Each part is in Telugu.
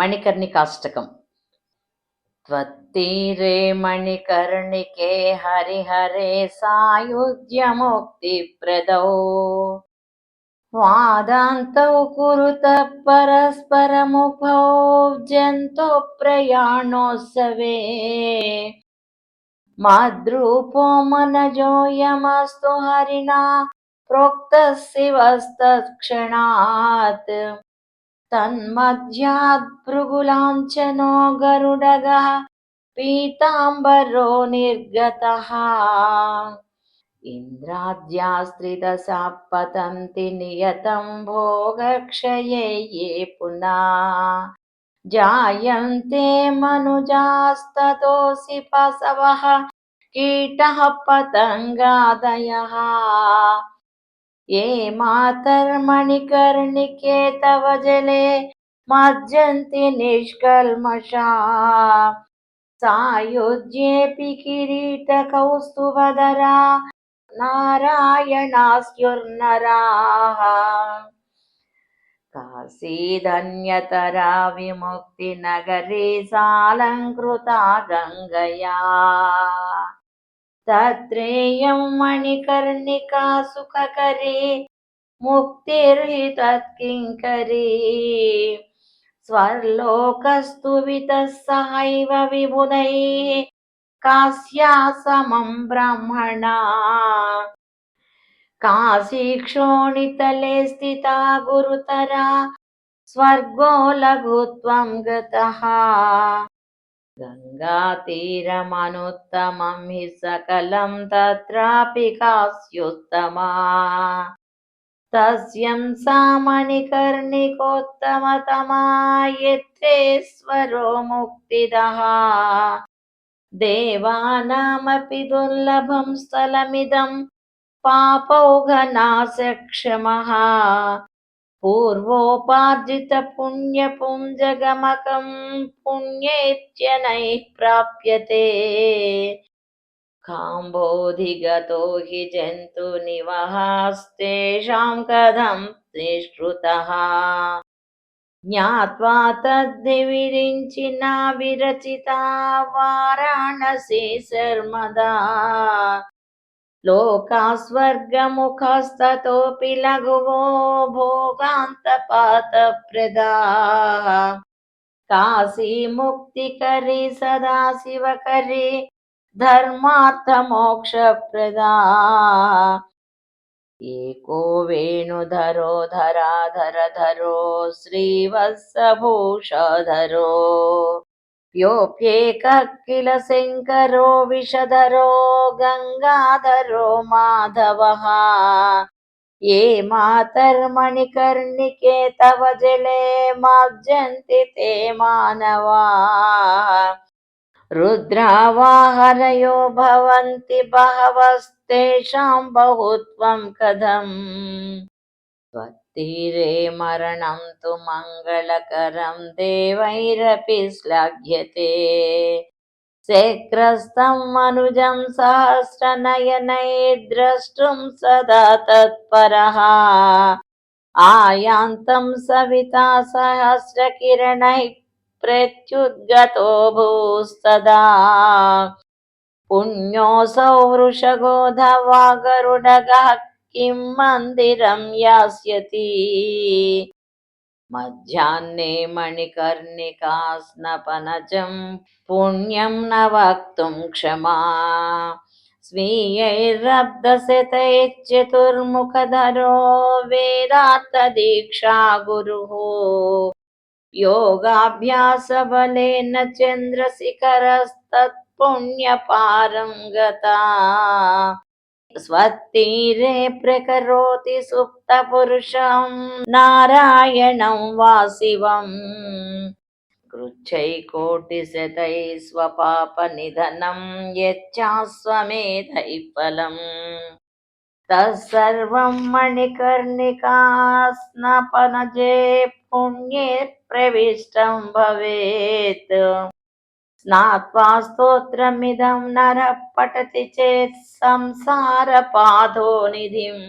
मणिकर्णिकाष्टकम् त्वत्तीरे मणिकर्णिके हरिहरे सायुज्यमुक्तिप्रदौ वादान्तौ कुरुतः परस्परमुभौ जन्तु प्रयाणोत्सवे मद्रूपो मनजोऽयमस्तु हरिणा प्रोक्तः शिवस्तत्क्षणात् तन्मध्याद्भृगुलाञ्छनो गरुडगः पीताम्बरो निर्गतः इन्द्राद्यास्त्रिदशा पतन्ति नियतं भोगक्षये ये पुनः जायन्ते मनुजास्ततोऽसि पशवः कीटः पतङ्गादयः ఏ మాతర్మణికర్ణికే తవ జలే మజ్జంతి నిష్కల్మషా. సాయుజ్యేపి కిరీట కౌస్తుభధరా నారాయణాస్యుర్నరాः. కాశీధన్యతరా విముక్తినగరీ సాలంకృతా గంగయా. तत्रेयं मणिकर्णिका सुखकरे मुक्तिर्हि तत्किङ्करी स्वर्लोकस्तु वितः सहैव विबुधैः कास्या समं ब्रह्मणा काशीक्षोणितले स्थिता गुरुतरा स्वर्गो लघुत्वं गतः गङ्गातीरमनुत्तमं हि सकलं तत्रापि कास्योत्तमा तस्यं सा मणिकर्णिकोत्तमतमा यत्रेश्वरो मुक्तिदः देवानामपि दुर्लभं स्थलमिदं पापौघनाशक्षमः पूर्वोपार्जितपुण्यपुञ्जगमकं पुण्येत्यनैः प्राप्यते काम्बोधिगतो हि जन्तुनिवहास्तेषां कथं निष्कृतः ज्ञात्वा तद्दिविरिञ्चिना विरचिता वाराणसी सर्मदा लोकास्वर्गमुखस्ततोऽपि लघुवो भोगान्तपातप्रदा। काशीमुक्तिकरी सदा शिवकरी धर्मार्थमोक्षप्रदा। एको वेणुधरो धराधरधरो श्रीवत्सभूषधरो ప్యోప్యేకఖిల శంకరో విషధరో గంగాధరో మాధవ ఏ మాతర్మణికర్ణికే తవ జలే మాబ్జంతి తే మానవా రుద్రావాహనయో భవంతి బహవస్తేషాం బహుత్వం కథం कथम् त्वत्तीरे मरणं तु मङ्गलकरं देवैरपि श्लाघ्यते शेक्रस्तं मनुजं सहस्रनयनैर्द्रष्टुं सदा तत्परः आयान्तं सविता सहस्रकिरणैः प्रत्युद्गतो भूस्तदा पुण्योऽसौ वृषगोधवा गरुडगः किं मन्दिरं यास्यति मध्याह्ने मणिकर्णिका स्नपनजं पुण्यं न वक्तुं क्षमा स्वीयैरब्धशतैश्चतुर्मुखधरो वेदार्थदीक्षा गुरुः योगाभ्यासबलेन चन्द्रशिखरस्तत्पुण्यपारं गता स्वत्तीरे प्रकरोति सुप्तपुरुषं नारायणं वा शिवम् कृच्छैकोटिशतैः स्वपापनिधनं यच्चास्वमेधैः फलम् तत्सर्वं मणिकर्णिकास्नपनजे पुण्ये प्रविष्टं भवेत् స్నాత్వా స్తోత్రమిదం నర పఠతి చేత్ సంసార పాదో నిధిం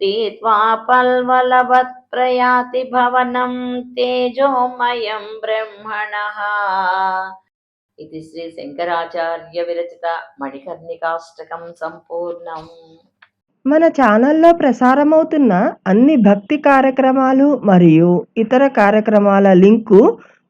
పీత్వా పల్వలవత్ ప్రయాతి భవనం తేజోమయం బ్రహ్మణ. ఇది శ్రీ శంకరాచార్య విరచిత మణికర్ణికాష్టకం సంపూర్ణం. మన ఛానల్లో ప్రసారమవుతున్న అన్ని భక్తి కార్యక్రమాలు మరియు ఇతర కార్యక్రమాల లింకు